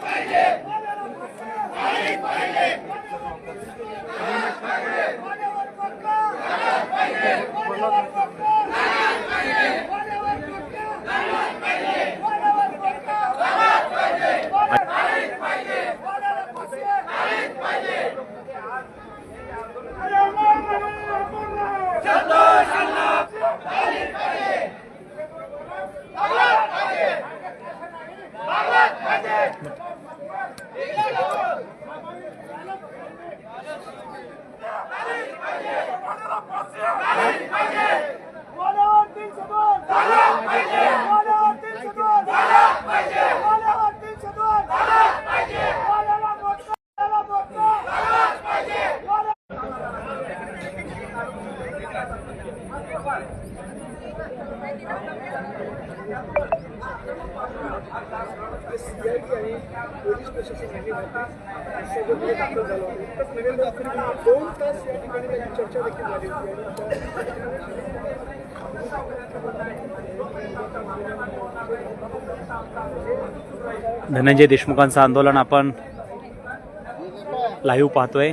Thank you. CID आणि police प्रशासन यांनी दाखल दोन तास या ठिकाणी चर्चा देखील झाली होती धनंजय देशमुखांचं आंदोलन आपण लाईव्ह पाहतोय.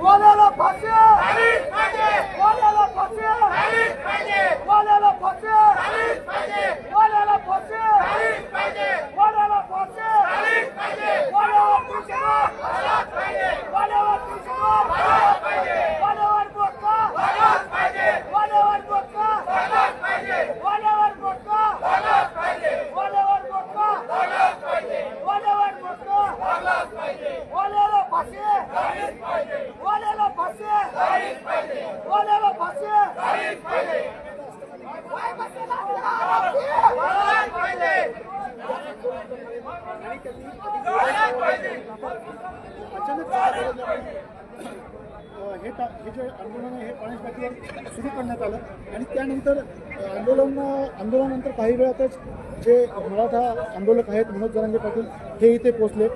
Voilà la passion फाशी फाशी अचानक हे हे जे आंदोलन हे पाणी टाकीवर सुरू करण्यात आलं. आणि त्यानंतर आंदोलन आंदोलनानंतर काही वेळातच जे मराठा आंदोलक आहेत मनोज जरांगे पाटील हे इथे पोहोचले.